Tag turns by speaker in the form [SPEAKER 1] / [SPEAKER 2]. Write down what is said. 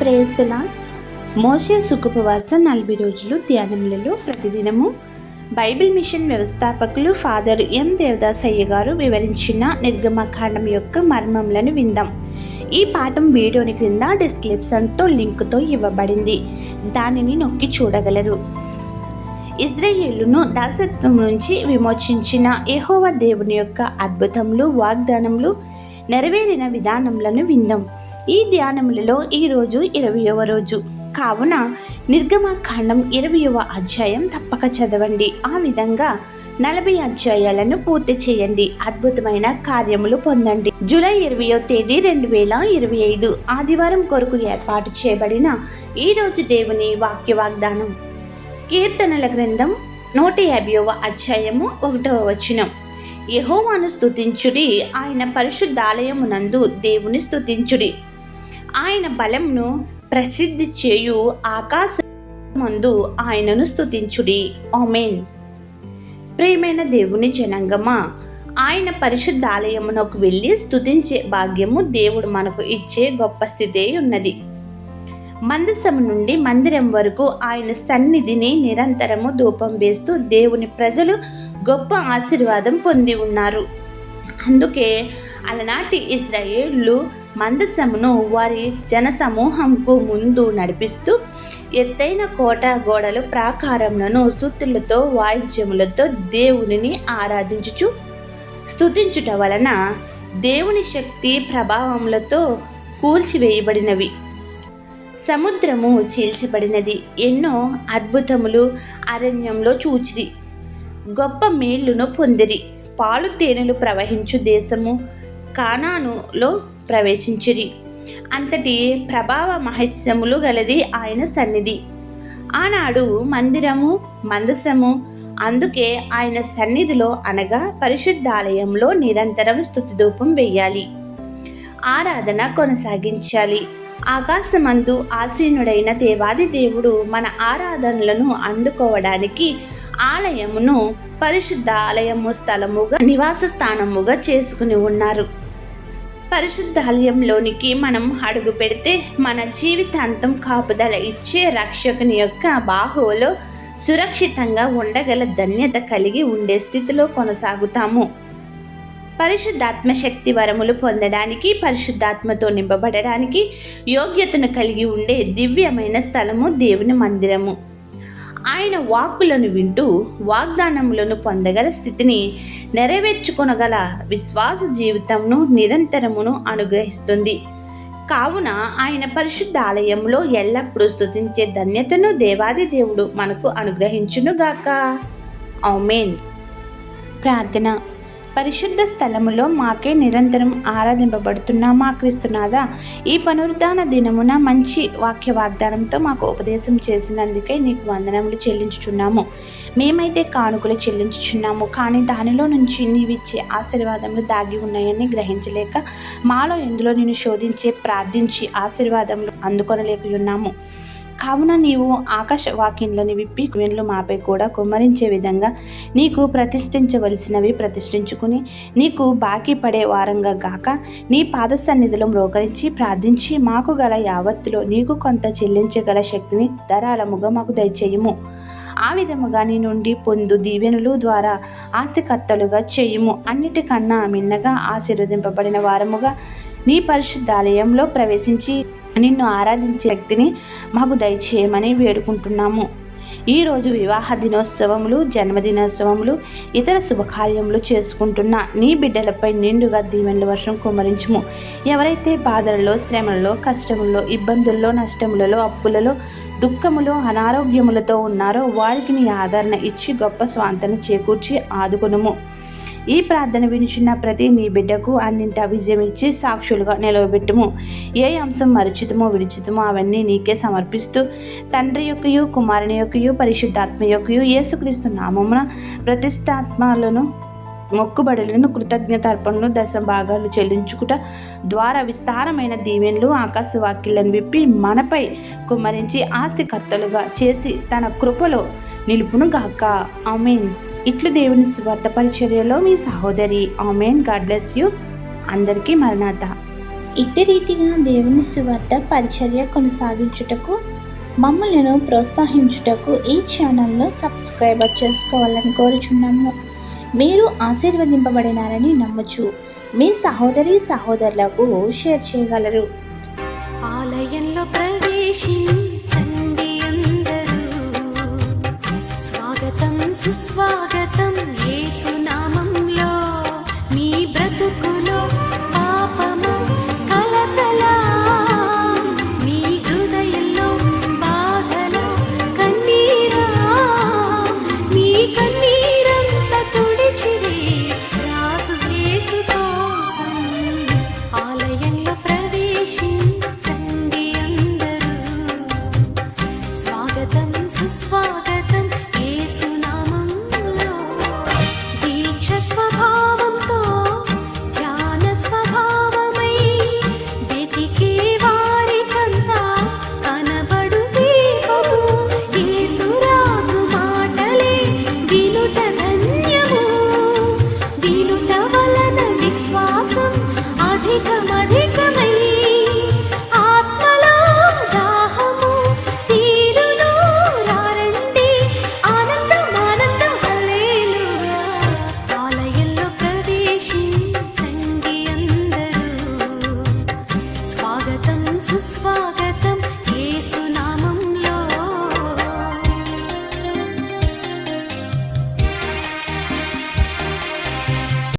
[SPEAKER 1] ప్రేస్తలా మోసే సుఖపవాస నలభై రోజులు ధ్యానములలో ప్రతిదినము. బైబిల్ మిషన్ వ్యవస్థాపకులు ఫాదర్ ఎం దేవదాసయ్య గారు వివరించిన నిర్గమకాండం యొక్క మర్మములను విందాం. ఈ పాఠం వీడియోని క్రింద డిస్క్రిప్షన్తో లింక్తో ఇవ్వబడింది. దానిని నొక్కి చూడగలరు. ఇజ్రాయేలును దాసత్వం నుంచి విమోచించిన ఎహోవా దేవుని యొక్క అద్భుతములు వాగ్దానములు నెరవేరిన విధానములను విందాం. ఈ ధ్యానములలో ఈరోజు ఇరవయవ రోజు. కావున నిర్గమకాండం ఇరవయవ అధ్యాయం తప్పక చదవండి. ఆ విధంగా నలభై అధ్యాయాలను పూర్తి చేయండి. అద్భుతమైన కార్యములు పొందండి. జూలై ఇరవయో తేదీ రెండు వేల ఇరవై ఐదు ఆదివారం కొరకు ఏర్పాటు చేయబడిన ఈ రోజు దేవుని వాక్య వాగ్దానం కీర్తనల గ్రంథం నూట యాభైవ అధ్యాయము ఒకటవ వచనం. యహోవాను స్తుతించుడి ఆయన పరిశుద్ధాలయమునందు దేవుని స్థుతించుడి ఆయన బలంను ప్రసిద్ధి చేయు ఆకాశమందు ఆయనను స్తుతించుడి. ఓమెన్ ప్రియమైన దేవుని జనంగమా ఆయన పరిశుద్ధాలయమునకు వెళ్ళి స్థుతించే భాగ్యము దేవుడు మనకు ఇచ్చే గొప్ప స్థితే ఉన్నది. మందసము నుండి మందిరం వరకు ఆయన సన్నిధిని నిరంతరము ధూపం వేస్తూ దేవుని ప్రజలు గొప్ప ఆశీర్వాదం పొంది ఉన్నారు. అందుకే అలనాటి ఇజ్రాయేళ్ళు మందసమును వారి జనసమూహంకు ముందు నడిపిస్తూ ఎత్తైన కోట గోడలు ప్రాకారములను సుత్తులతో వాయిద్యములతో దేవునిని ఆరాధించుచు స్తుతించుట వలన దేవుని శక్తి ప్రభావములతో కూల్చివేయబడినవి. సముద్రము చీల్చబడినది. ఎన్నో అద్భుతములు అరణ్యంలో చూచిరి. గొప్ప మేలును పొందిరి. పాలు తేనెలు ప్రవహించు దేశము కానానులో ప్రవేశించిరి. అంతటి ప్రభావ మహత్సములు గలది ఆయన సన్నిధి. ఆనాడు మందిరము మందసము అందుకే ఆయన సన్నిధిలో అనగా పరిశుద్ధాలయంలో నిరంతరం స్థుతిధూపం వేయాలి ఆరాధన కొనసాగించాలి. ఆకాశమందు ఆసీనుడైన దేవాది దేవుడు మన ఆరాధనలను అందుకోవడానికి ఆలయమును పరిశుద్ధ ఆలయము స్థలముగా నివాస స్థానముగా చేసుకుని ఉన్నారు. పరిశుద్ధాలయంలోనికి మనం అడుగు పెడితే మన జీవితాంతం కాపుదల ఇచ్చే రక్షకుని యొక్క బాహువులో సురక్షితంగా ఉండగల ధన్యత కలిగి ఉండే స్థితిలో కొనసాగుతాము. పరిశుద్ధాత్మ శక్తి వరములు పొందడానికి పరిశుద్ధాత్మతో నింపబడడానికి యోగ్యతను కలిగి ఉండే దివ్యమైన స్థలము దేవుని మందిరము. ఆయన వాక్కులను వింటూ వాగ్దానములను పొందగల స్థితిని నెరవేర్చుకొనగల విశ్వాస జీవితంను నిరంతరమును అనుగ్రహిస్తుంది. కావున ఆయన పరిశుద్ధ ఆలయంలో ఎల్లప్పుడూ స్థుతించే ధన్యతను దేవాది దేవుడు మనకు అనుగ్రహించునుగాక. ఔమేన్ ప్రార్థన. పరిశుద్ధ స్థలములో మాకే నిరంతరం ఆరాధింపబడుతున్న మా క్రీస్తునాథ ఈ పునరుద్ధాన దినమున మంచి వాక్య వాగ్దానంతో మాకు ఉపదేశం చేసినందుకే నీకు వందనములు చెల్లించుచున్నాము. మేమైతే కానుకలు చెల్లించుచున్నాము కానీ దానిలో నుంచి నీవిచ్చే ఆశీర్వాదములు దాగి ఉన్నాయని గ్రహించలేక మాలో ఇందులో నేను శోధించే ప్రార్థించి ఆశీర్వాదములు అందుకొనలేకున్నాము కావున నీవు ఆకాశ వాక్యంలోని విప్పి వెన్లు మాపై కూడా కుమ్మరించే విధంగా నీకు ప్రతిష్ఠించవలసినవి ప్రతిష్ఠించుకుని నీకు బాకీ పడే వారంగా గాక నీ పాద సన్నిధిలో మ్రోకరించి ప్రార్థించి మాకు గల యావత్తులో నీకు కొంత చెల్లించగల శక్తిని ధరాళముగా మాకు దయచేయము. ఆ విధముగా నీ నుండి పొందు దీవెనులు ద్వారా ఆస్తికర్తలుగా చేయుము. అన్నిటికన్నా మిన్నగా ఆశీర్వదింపబడిన వారముగా నీ పరిశుద్ధాలయంలో ప్రవేశించి నిన్ను ఆరాధించే శక్తిని మాకు దయచేయమని వేడుకుంటున్నాము. ఈరోజు వివాహ దినోత్సవములు జన్మదినోత్సవములు ఇతర శుభకార్యములు చేసుకుంటున్న నీ బిడ్డలపై నిండుగా దీవెనల వర్షం కుమరించుము ఎవరైతే బాధలలో శ్రమలలో కష్టములలో ఇబ్బందుల్లో నష్టములలో అప్పులలో దుఃఖములో అనారోగ్యములతో ఉన్నారో వారికి నీ ఆదరణ ఇచ్చి గొప్ప స్వాంతన చేకూర్చి ఆదుకునుము. ఈ ప్రార్థన వినిచిన ప్రతి నీ బిడ్డకు అన్నింట విజయం ఇచ్చి సాక్షులుగా నిలవబెట్టుము. ఏ అంశం మరిచితమో విడిచితమో అవన్నీ నీకే సమర్పిస్తూ తండ్రి యొక్కయు కుమారుని యొక్కయు పరిశుద్ధాత్మ యొక్కయు యేసుక్రీస్తు నామమున ప్రతిష్టాత్మలను మొక్కుబడులను కృతజ్ఞతార్పణలు దశ భాగాలు చెల్లించుకుట ద్వారా విస్తారమైన దీవెనలు ఆకాశవాక్యులను విప్పి మనపై కుమ్మరించి ఆస్తికర్తలుగా చేసి తన కృపలో నిలుపును గాక. ఆమెన్. ఇట్లు దేవుని స్వార్థ పరిచర్యలో మీ సహోదరి. ఆమెన్. God bless you. అందరికీ మరణాత
[SPEAKER 2] ఇట్టి రీతిగా దేవుని సువార్త పరిచర్య కొనసాగించుటకు మమ్మల్ని ప్రోత్సహించుటకు ఈ ఛానల్ను సబ్స్క్రైబర్ చేసుకోవాలని కోరుచున్నాము. మీరు ఆశీర్వదింపబడినారని నమ్మచ్చు మీ సహోదరి సహోదరులకు షేర్ చేయగలరు.
[SPEAKER 3] ఆలయంలో ప్రవేశించండి సుస్వాగతం యేసునామంలో. మీ బ్రతుకు